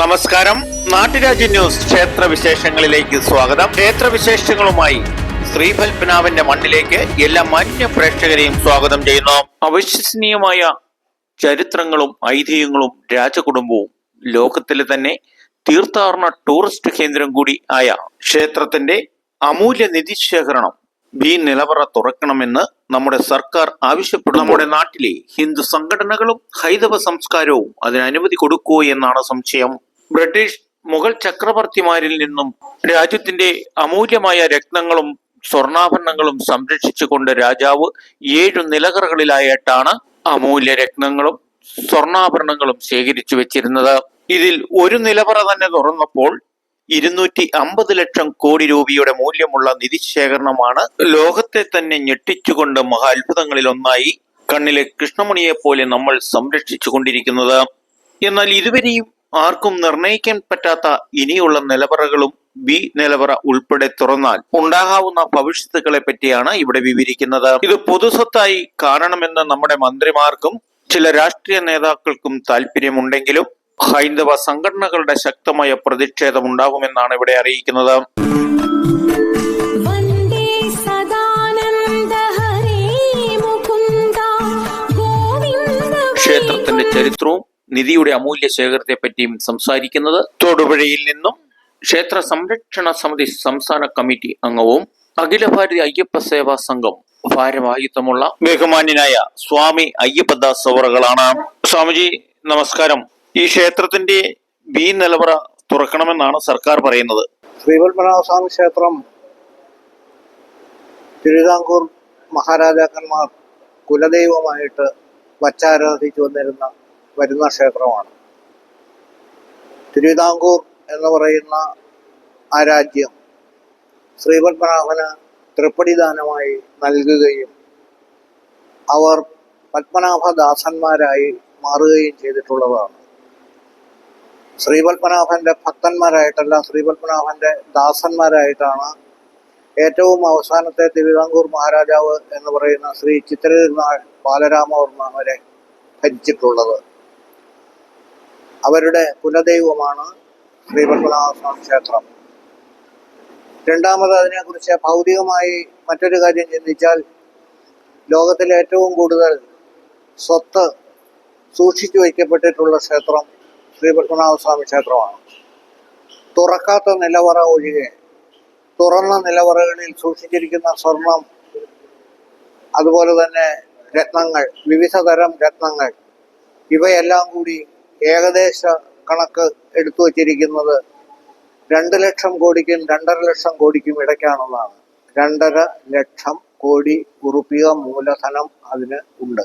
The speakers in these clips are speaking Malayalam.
നമസ്കാരം. നാട്ടുരാജ്യ ന്യൂസ് ക്ഷേത്ര വിശേഷങ്ങളിലേക്ക് സ്വാഗതം. ക്ഷേത്ര വിശേഷങ്ങളുമായി ശ്രീപത്മനാഭന്റെ മണ്ണിലേക്ക് എല്ലാ മാന്യ പ്രേക്ഷകരെയും സ്വാഗതം ചെയ്യുന്നു. അവിശ്വസനീയമായ ചരിത്രങ്ങളും ഐതിഹ്യങ്ങളും രാജകുടുംബവും ലോകത്തിലെ തന്നെ തീർത്ഥാടന ടൂറിസ്റ്റ് കേന്ദ്രം കൂടി ആയ ക്ഷേത്രത്തിന്റെ അമൂല്യ നിധിശേഖരണം ബി നിലവറ തുറക്കണമെന്ന് നമ്മുടെ സർക്കാർ ആവശ്യപ്പെടുന്നു. നമ്മുടെ നാട്ടിലെ ഹിന്ദു സംഘടനകളും ഹൈന്ദവ സംസ്കാരവും അതിന് അനുമതി കൊടുക്കുമോ എന്നാണ് സംശയം. ബ്രിട്ടീഷ് മുഗൾ ചക്രവർത്തിമാരിൽ നിന്നും രാജ്യത്തിന്റെ അമൂല്യമായ രത്നങ്ങളും സ്വർണാഭരണങ്ങളും സംരക്ഷിച്ചുകൊണ്ട് രാജാവ് ഏഴു നിലകറകളിലായിട്ടാണ് അമൂല്യ രത്നങ്ങളും സ്വർണാഭരണങ്ങളും ശേഖരിച്ചു വെച്ചിരുന്നത്. ഇതിൽ ഒരു നിലവറ തന്നെ തുറന്നപ്പോൾ ഇരുന്നൂറ്റി അമ്പത് ലക്ഷം കോടി രൂപയുടെ മൂല്യമുള്ള നിധി ശേഖരണമാണ് ലോകത്തെ തന്നെ ഞെട്ടിച്ചുകൊണ്ട് മഹാത്ഭുതങ്ങളിൽ ഒന്നായി കണ്ണിലെ കൃഷ്ണമണിയെ പോലെ നമ്മൾ സംരക്ഷിച്ചു കൊണ്ടിരിക്കുന്നത് എന്നാൽ ഇതുവരെയും ആർക്കും നിർണയിക്കാൻ പറ്റാത്ത ഇനിയുള്ള നിലവറകളും ബി നിലവറ ഉൾപ്പെടെ തുറന്നാൽ ഉണ്ടാകാവുന്ന ഭവിഷ്യത്തുക്കളെ പറ്റിയാണ് ഇവിടെ വിവരിക്കുന്നത്. ഇത് പൊതുസ്വത്തായി കാണണമെന്ന് നമ്മുടെ മന്ത്രിമാർക്കും ചില രാഷ്ട്രീയ നേതാക്കൾക്കും താല്പര്യമുണ്ടെങ്കിലും ഹൈന്ദവ സംഘടനകളുടെ ശക്തമായ പ്രതിഷേധം ഉണ്ടാകുമെന്നാണ് ഇവിടെ അറിയിക്കുന്നത്. ക്ഷേത്രത്തിന്റെ ചരിത്രവും നിധിയുടെ അമൂല്യ ശേഖരത്തെ പറ്റിയും സംസാരിക്കുന്നത് തൊടുപുഴയിൽ നിന്നും ക്ഷേത്ര സംരക്ഷണ സമിതി സംസ്ഥാന കമ്മിറ്റി അംഗവും അഖില ഭാരതി അയ്യപ്പ സേവാ സംഘം ഭാരവാഹിത്വമുള്ള ബഹുമാന്യനായ സ്വാമി അയ്യപ്പദാസ് അവറുകളാണ് സ്വാമിജി നമസ്കാരം. ഈ ക്ഷേത്രത്തിന്റെ ബി നിലവറ തുറക്കണമെന്നാണ് സർക്കാർ പറയുന്നത്. ശ്രീപത്മനാഭസ്വാമി ക്ഷേത്രം തിരുവിതാംകൂർ മഹാരാജാക്കന്മാർ കുലദൈവമായിട്ട് വച്ചാരാധിച്ചു വന്നിരുന്ന വരുന്ന ക്ഷേത്രമാണ്. തിരുവിതാംകൂർ എന്ന് പറയുന്ന ആ രാജ്യം ശ്രീപത്മനാഭന് തൃപ്പടിദാനമായി നൽകുകയും അവർ പത്മനാഭദാസന്മാരായി മാറുകയും ചെയ്തിട്ടുള്ളതാണ്. ശ്രീപത്മനാഭന്റെ ഭക്തന്മാരായിട്ടല്ല ശ്രീപത്മനാഭന്റെ ദാസന്മാരായിട്ടാണ് ഏറ്റവും അവസാനത്തെ തിരുവിതാംകൂർ മഹാരാജാവ് എന്ന് പറയുന്ന ശ്രീ ചിത്രതിരുനാൾ ബാലരാമവർമ്മ വരെ ഭരിച്ചിട്ടുള്ളത് അവരുടെ കുലദൈവമാണ് ശ്രീ പത്മനാഭസ്വാമി ക്ഷേത്രം. രണ്ടാമത് അതിനെക്കുറിച്ച് ഭൗതികമായി മറ്റൊരു കാര്യം ചിന്തിച്ചാൽ ലോകത്തിലെ ഏറ്റവും കൂടുതൽ സ്വത്ത് സൂക്ഷിച്ചു വയ്ക്കപ്പെട്ടിട്ടുള്ള ക്ഷേത്രം ശ്രീ പത്മനാഭസ്വാമി ക്ഷേത്രമാണ്. തുറക്കാത്ത നിലവറ ഒഴികെ തുറന്ന നിലവറകളിൽ സൂക്ഷിച്ചിരിക്കുന്ന സ്വർണം അതുപോലെ തന്നെ രത്നങ്ങൾ വിവിധ തരം രത്നങ്ങൾ ഇവയെല്ലാം കൂടി ഏകദേശ കണക്ക് എടുത്തു വച്ചിരിക്കുന്നത് രണ്ട് ലക്ഷം കോടിക്കും രണ്ടര ലക്ഷം കോടിക്കും ഇടയ്ക്കാണെന്നാണ് രണ്ടര ലക്ഷം കോടി ഉറുപ്പിക മൂലധനം അതിന് ഉണ്ട്.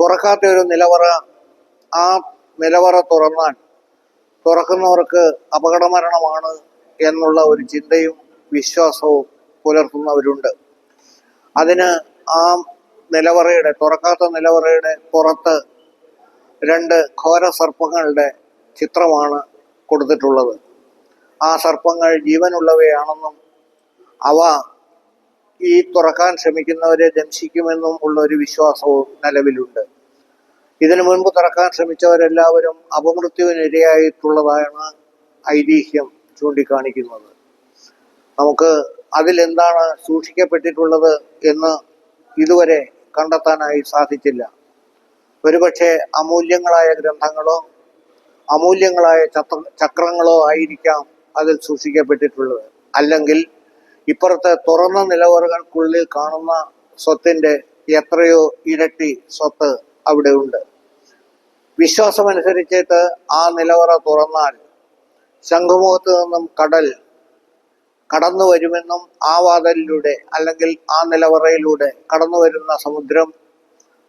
തുറക്കാത്ത ഒരു നിലവറ ആ നിലവറ തുറന്നാൽ തുറക്കുന്നവർക്ക് അപകടമരണമാണ് എന്നുള്ള ഒരു ചിന്തയും വിശ്വാസവും പുലർത്തുന്നവരുണ്ട്. അതിന് ആ നിലവറയുടെ തുറക്കാത്ത നിലവറയുടെ പുറത്ത് രണ്ട് ഘോര സർപ്പങ്ങളുടെ ചിത്രമാണ് കൊടുത്തിട്ടുള്ളത്. ആ സർപ്പങ്ങൾ ജീവനുള്ളവയാണെന്നും അവ ഈ തുറക്കാൻ ശ്രമിക്കുന്നവരെ ദംശിക്കുമെന്നും ഉള്ള ഒരു വിശ്വാസവും നിലവിലുണ്ട്. ഇതിനു മുൻപ് തുറക്കാൻ ശ്രമിച്ചവരെല്ലാവരും അപമൃത്യുവിനിരയായിട്ടുള്ളതാണ് ഐതിഹ്യം ചൂണ്ടിക്കാണിക്കുന്നത്. നമുക്ക് അതിലെന്താണ് സൂക്ഷിക്കപ്പെട്ടിട്ടുള്ളത് എന്ന് ഇതുവരെ കണ്ടെത്താനായി സാധിച്ചില്ല. ഒരുപക്ഷെ അമൂല്യങ്ങളായ ഗ്രന്ഥങ്ങളോ അമൂല്യങ്ങളായ ചത്ര ചക്രങ്ങളോ ആയിരിക്കാം അതിൽ സൂക്ഷിക്കപ്പെട്ടിട്ടുള്ളത്. അല്ലെങ്കിൽ ഇപ്പുറത്തെ തുറന്ന നിലവറകൾക്കുള്ളിൽ കാണുന്ന സ്വത്തിന്റെ എത്രയോ ഇരട്ടി സ്വത്ത് അവിടെ ഉണ്ട്. വിശ്വാസമനുസരിച്ചിട്ട് ആ നിലവറ തുറന്നാൽ ശംഖുമുഖത്ത് നിന്നും കടൽ കടന്നു വരുമെന്നും ആ വാതലിലൂടെ അല്ലെങ്കിൽ ആ നിലവറയിലൂടെ കടന്നു വരുന്ന സമുദ്രം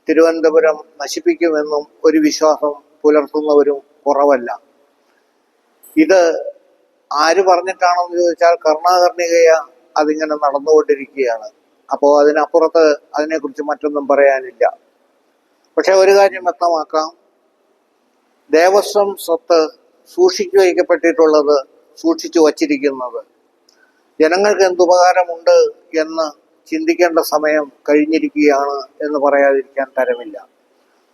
തിരുവനന്തപുരം നശിപ്പിക്കുമെന്നും ഒരു വിശ്വാസം പുലർത്തുന്നവരും കുറവല്ല. ഇത് ആര് പറഞ്ഞിട്ടാണെന്ന് ചോദിച്ചാൽ കർണാകർണികയ അതിങ്ങനെ നടന്നുകൊണ്ടിരിക്കുകയാണ്. അപ്പോൾ അതിനപ്പുറത്ത് അതിനെക്കുറിച്ച് മറ്റൊന്നും പറയാനില്ല. പക്ഷെ ഒരു കാര്യം വ്യക്തമാക്കാം. ദേവസ്വം സ്വത്ത് സൂക്ഷിച്ചു വയ്ക്കപ്പെട്ടിട്ടുള്ളത് സൂക്ഷിച്ചു വച്ചിരിക്കുന്നത്. ജനങ്ങൾക്ക് എന്തുപകാരമുണ്ട് എന്ന് ചിന്തിക്കേണ്ട സമയം കഴിഞ്ഞിരിക്കുകയാണ് എന്ന് പറയാതിരിക്കാൻ തരമില്ല.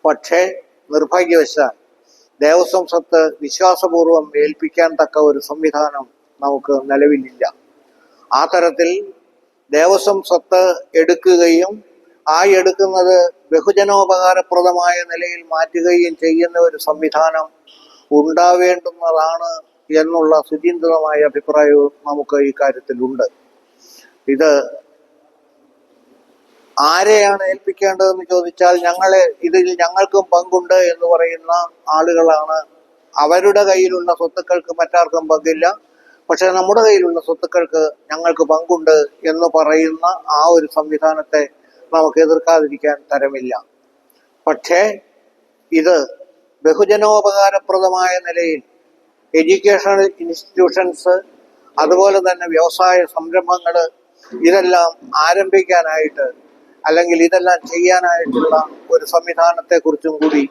പക്ഷേ നിർഭാഗ്യവശാൽ ദേവസ്വം സ്വത്ത് വിശ്വാസപൂർവം ഏൽപ്പിക്കാൻ തക്ക ഒരു സംവിധാനം നമുക്ക് നിലവിലില്ല. ആ തരത്തിൽ ദേവസ്വം സ്വത്ത് എടുക്കുകയും ആ എടുക്കുന്നത് ബഹുജനോപകാരപ്രദമായ നിലയിൽ മാറ്റുകയും ചെയ്യുന്ന ഒരു സംവിധാനം ഉണ്ടാവേണ്ടുന്നതാണ് എന്നുള്ള സുചിന്തിതമായ അഭിപ്രായവും നമുക്ക് ഈ കാര്യത്തിലുണ്ട്. ഇത് ആരെയാണ് ഏൽപ്പിക്കേണ്ടതെന്ന് ചോദിച്ചാൽ ഞങ്ങളെ ഇതിൽ ഞങ്ങൾക്കും പങ്കുണ്ട് എന്ന് പറയുന്ന ആളുകളാണ്. അവരുടെ കയ്യിലുള്ള സ്വത്തുക്കൾക്ക് മറ്റാർക്കും പങ്കില്ല. പക്ഷെ നമ്മുടെ കയ്യിലുള്ള സ്വത്തുക്കൾക്ക് ഞങ്ങൾക്ക് പങ്കുണ്ട് എന്ന് പറയുന്ന ആ ഒരു സംവിധാനത്തെ നമുക്ക് എതിർക്കാതിരിക്കാൻ തരമില്ല. പക്ഷേ ഇത് ബഹുജനോപകാരപ്രദമായ നിലയിൽ എഡ്യൂക്കേഷണൽ ഇൻസ്റ്റിറ്റ്യൂഷൻസ് അതുപോലെ തന്നെ വ്യവസായ സംരംഭങ്ങൾ ഇതെല്ലാം ആരംഭിക്കാനായിട്ട് അല്ലെങ്കിൽ ഇതെല്ലാം ചെയ്യാനായിട്ടുള്ള ഒരു സംവിധാനത്തെക്കുറിച്ചും കൂടി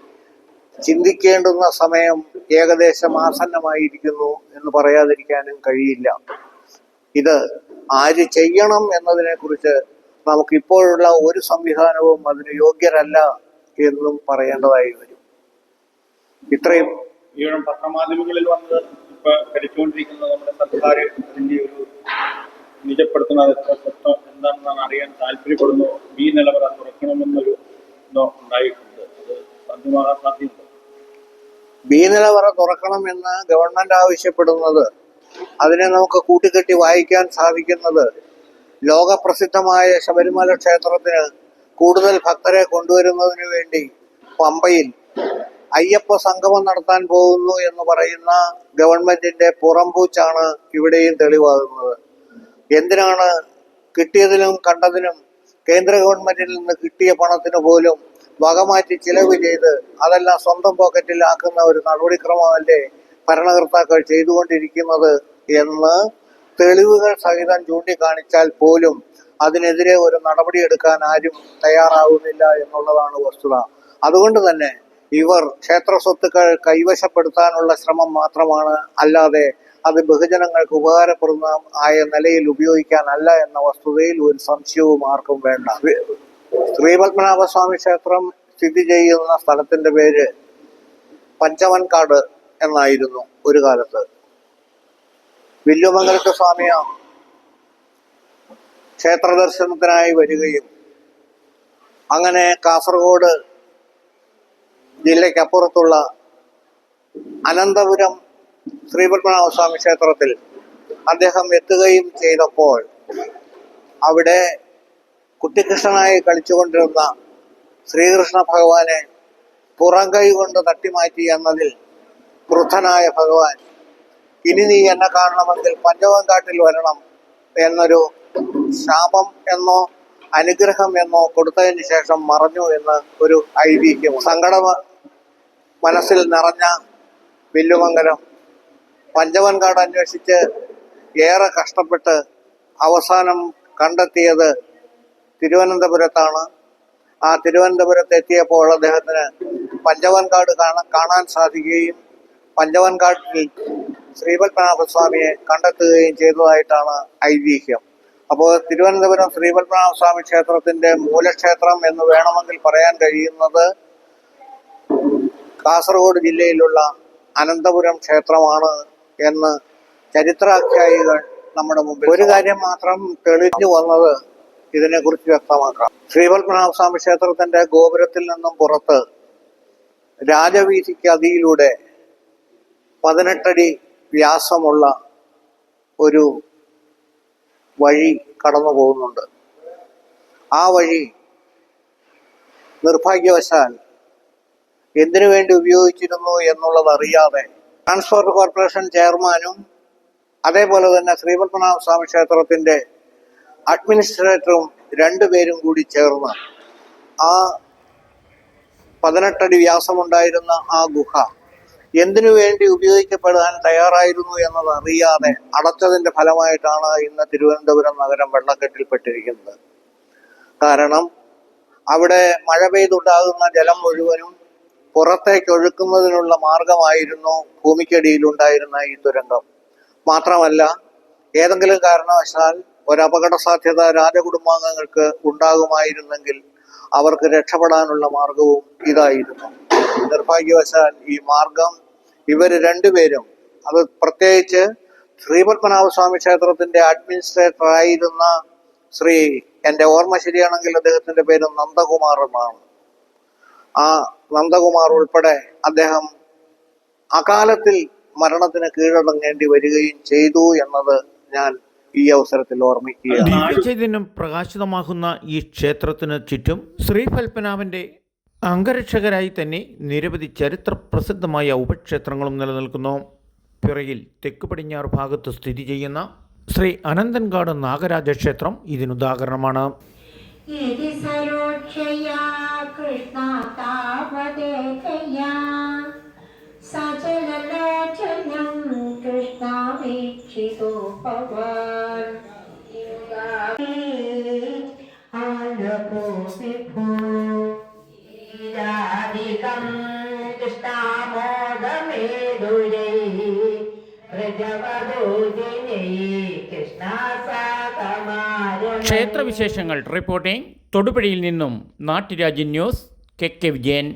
ചിന്തിക്കേണ്ടുന്ന സമയം ഏകദേശം ആസന്നമായിരിക്കുന്നു എന്ന് പറയാതിരിക്കാനും കഴിയില്ല. ഇത് ആര് ചെയ്യണം എന്നതിനെക്കുറിച്ച് നമുക്ക് ഇപ്പോഴുള്ള ഒരു സംവിധാനവും അതിന് യോഗ്യരല്ല എന്നും പറയേണ്ടതായി വരും. ഇത്രയും ഈവൻ പത്രമാധ്യമങ്ങളിൽ വന്നത് ഇപ്പൊ കടിച്ചുകൊണ്ടിരിക്കുന്നത് നമ്മുടെ സർക്കാർ അതിന്റെ ഒരു നിജപ്പെടുത്തുന്നത് എന്താണെന്നാണ് അറിയാൻ താല്പര്യപ്പെടുന്നു? ഈ നിലവറ തുറക്കണമെന്നൊരു ഉണ്ടായിട്ടുണ്ട്. അത് സാധ്യമാകാൻ സാധ്യത ബി നിലവറ തുറക്കണമെന്ന് ഗവൺമെന്റ് ആവശ്യപ്പെടുന്നത് അതിനെ നമുക്ക് കൂട്ടിക്കെട്ടി വായിക്കാൻ സാധിക്കുന്നത് ലോകപ്രസിദ്ധമായ ശബരിമല ക്ഷേത്രത്തിന് കൂടുതൽ ഭക്തരെ കൊണ്ടുവരുന്നതിന് വേണ്ടി പമ്പയിൽ അയ്യപ്പ സംഗമം നടത്താൻ പോകുന്നു എന്ന് പറയുന്ന ഗവൺമെന്റിന്റെ പുറംപൂച്ചാണ് ഇവിടെയും തെളിവാകുന്നത്. എന്തിനാണ് കിട്ടിയതിനും കണ്ടതിനും കേന്ദ്ര ഗവൺമെന്റിൽ നിന്ന് കിട്ടിയ പണത്തിന് പോലും വകമാറ്റി ചിലവ് ചെയ്ത് അതെല്ലാം സ്വന്തം പോക്കറ്റിൽ ആക്കുന്ന ഒരു നടപടിക്രമമല്ലേ ഭരണകർത്താക്കൾ ചെയ്തുകൊണ്ടിരിക്കുന്നത് എന്ന് തെളിവുകൾ സഹിതം ചൂണ്ടിക്കാണിച്ചാൽ പോലും അതിനെതിരെ ഒരു നടപടി എടുക്കാൻ ആരും തയ്യാറാവുന്നില്ല എന്നുള്ളതാണ് വസ്തുത. അതുകൊണ്ട് തന്നെ ഇവർ ക്ഷേത്ര സ്വത്തുക്കൾ കൈവശപ്പെടുത്താനുള്ള ശ്രമം മാത്രമാണ് അല്ലാതെ അത് ബഹുജനങ്ങൾക്ക് ഉപകാരപ്പെടുന്ന ആയ നിലയിൽ ഉപയോഗിക്കാനല്ല എന്ന വസ്തുതയിൽ ഒരു സംശയവും ആർക്കും വേണ്ട. ശ്രീപത്മനാഭസ്വാമി ക്ഷേത്രം സ്ഥിതി ചെയ്യുന്ന സ്ഥലത്തിന്റെ പേര് പഞ്ചവൻകാട് എന്നായിരുന്നു ഒരു കാലത്ത്. വില്ലുമംഗലത്ത് സ്വാമിയ ക്ഷേത്ര ദർശനത്തിനായി വരികയും അങ്ങനെ കാസർഗോഡ് ജില്ലയ്ക്കപ്പുറത്തുള്ള അനന്തപുരം ശ്രീപത്മനാഭസ്വാമി ക്ഷേത്രത്തിൽ അദ്ദേഹം എത്തുകയും ചെയ്തപ്പോൾ അവിടെ കുട്ടിക്കൃഷ്ണനായി കളിച്ചുകൊണ്ടിരുന്ന ശ്രീകൃഷ്ണ ഭഗവാനെ പുറം കൈ കൊണ്ട് തട്ടിമാറ്റി എന്നതിൽ ക്രുദ്ധനായ ഭഗവാൻ ഇനി നീ എന്നെ കാണണമെങ്കിൽ പഞ്ചവങ്കാട്ടിൽ വരണം എന്നൊരു ശാപം എന്നോ അനുഗ്രഹം എന്നോ കൊടുത്തതിന് ശേഷം മറഞ്ഞു എന്ന് ഒരു ഐതിഹ്യം സങ്കട മനസ്സിൽ നിറഞ്ഞ വില്ലുമംഗലം പഞ്ചവൻകാട് അന്വേഷിച്ച് ഏറെ കഷ്ടപ്പെട്ട് അവസാനം കണ്ടെത്തിയത് തിരുവനന്തപുരത്താണ്. ആ തിരുവനന്തപുരത്ത് എത്തിയപ്പോൾ അദ്ദേഹത്തിന് പഞ്ചവൻകാട് കാണാൻ സാധിക്കുകയും പഞ്ചവൻകാട്ടിൽ ശ്രീപത്മനാഭസ്വാമിയെ കണ്ടെത്തുകയും ചെയ്തതായിട്ടാണ് ഐതിഹ്യം. അപ്പോൾ തിരുവനന്തപുരം ശ്രീപത്മനാഭസ്വാമി ക്ഷേത്രത്തിന്റെ മൂലക്ഷേത്രം എന്ന് വേണമെങ്കിൽ പറയാൻ കഴിയുന്നത് കാസർഗോഡ് ജില്ലയിലുള്ള അനന്തപുരം ക്ഷേത്രമാണ്. എന്ന് ചരിത്രാഖ്യായികൾ നമ്മുടെ മുമ്പിൽ ഒരു കാര്യം മാത്രം തെളിഞ്ഞു വന്നത് ഇതിനെക്കുറിച്ച് വ്യക്തമാക്കാം. ശ്രീപത്മനാഭസ്വാമി ക്ഷേത്രത്തിന്റെ ഗോപുരത്തിൽ നിന്നും പുറത്ത് രാജവീതിക്ക് അതിയിലൂടെ പതിനെട്ടടി വ്യാസമുള്ള ഒരു വഴി കടന്നു പോകുന്നുണ്ട്. ആ വഴി നിർഭാഗ്യവശാൽ എന്തിനു വേണ്ടി ഉപയോഗിച്ചിരുന്നു എന്നുള്ളത് അറിയാതെ ട്രാൻസ്പോർട്ട് കോർപ്പറേഷൻ ചെയർമാനും അതേപോലെ തന്നെ ശ്രീപത്മനാഭ സ്വാമി ക്ഷേത്രത്തിന്റെ അഡ്മിനിസ്ട്രേറ്ററും രണ്ടുപേരും കൂടി ചേർന്ന് ആ പതിനെട്ടടി വ്യാസമുണ്ടായിരുന്ന ആ ഗുഹ എന്തിനു വേണ്ടി ഉപയോഗിക്കപ്പെടാൻ തയ്യാറായിരുന്നു എന്നത് അറിയാതെ അടച്ചതിന്റെ ഫലമായിട്ടാണ് ഇന്ന് തിരുവനന്തപുരം നഗരം വെള്ളക്കെട്ടിൽപ്പെട്ടിരിക്കുന്നത്. കാരണം അവിടെ മഴ പെയ്തുണ്ടാകുന്ന ജലം മുഴുവനും പുറത്തേക്ക് ഒഴുക്കുന്നതിനുള്ള മാർഗമായിരുന്നു ഭൂമിക്കടിയിലുണ്ടായിരുന്ന ഈ ദുരന്തം. മാത്രമല്ല ഏതെങ്കിലും കാരണവശാൽ ഒരു സാധ്യത രാജകുടുംബാംഗങ്ങൾക്ക് ഉണ്ടാകുമായിരുന്നെങ്കിൽ അവർക്ക് രക്ഷപ്പെടാനുള്ള മാർഗവും ഇതായിരുന്നു. നിർഭാഗ്യവശാൽ ഈ മാർഗം ഇവർ രണ്ടുപേരും അത് പ്രത്യേകിച്ച് ശ്രീപത്മനാഭസ്വാമി ക്ഷേത്രത്തിന്റെ അഡ്മിനിസ്ട്രേറ്റർ ആയിരുന്ന ശ്രീ എന്റെ ഓർമ്മ ശരിയാണെങ്കിൽ അദ്ദേഹത്തിന്റെ പേര് നന്ദകുമാർ എന്നാണ്. ആ നന്ദകുമാർ ഉൾപ്പെടെ അദ്ദേഹം അകാലത്തിൽ മരണത്തിന് കീഴടങ്ങേണ്ടി വരികയും ചെയ്തു എന്നത് ഞാൻ ഈ അവസരത്തിൽ ഓർമ്മിക്കുകയാണ്. പ്രകാശിതമാകുന്ന ഈ ക്ഷേത്രത്തിന് ചുറ്റും ശ്രീ പത്മനാഭന്റെ അംഗരക്ഷകരായി തന്നെ നിരവധി ചരിത്ര പ്രസിദ്ധമായ ഉപക്ഷേത്രങ്ങളും നിലനിൽക്കുന്നു. പിറയിൽ തെക്ക് പടിഞ്ഞാറ് ഭാഗത്ത് സ്ഥിതി ചെയ്യുന്ന ശ്രീ അനന്തൻകാട് നാഗരാജ ക്ഷേത്രം ഇതിനുദാഹരണമാണ്. ഇത് സരോക്ഷയാ कृष्णा तावदेकया सचललोचनं कृष्णा वीक्षितो भवान् आलपो विभो ीरादिकं कृष्णामोदमेदुरैः प्रजवदोदिनैः कृष्णासाकमार्य ക്ഷേത്രവിശേഷങ്ങൾ റിപ്പോർട്ടിംഗ് തൊടുപുഴയിൽ നിന്നും നാട്ടുരാജ്യ ന്യൂസ് കെ കെ വിജയൻ.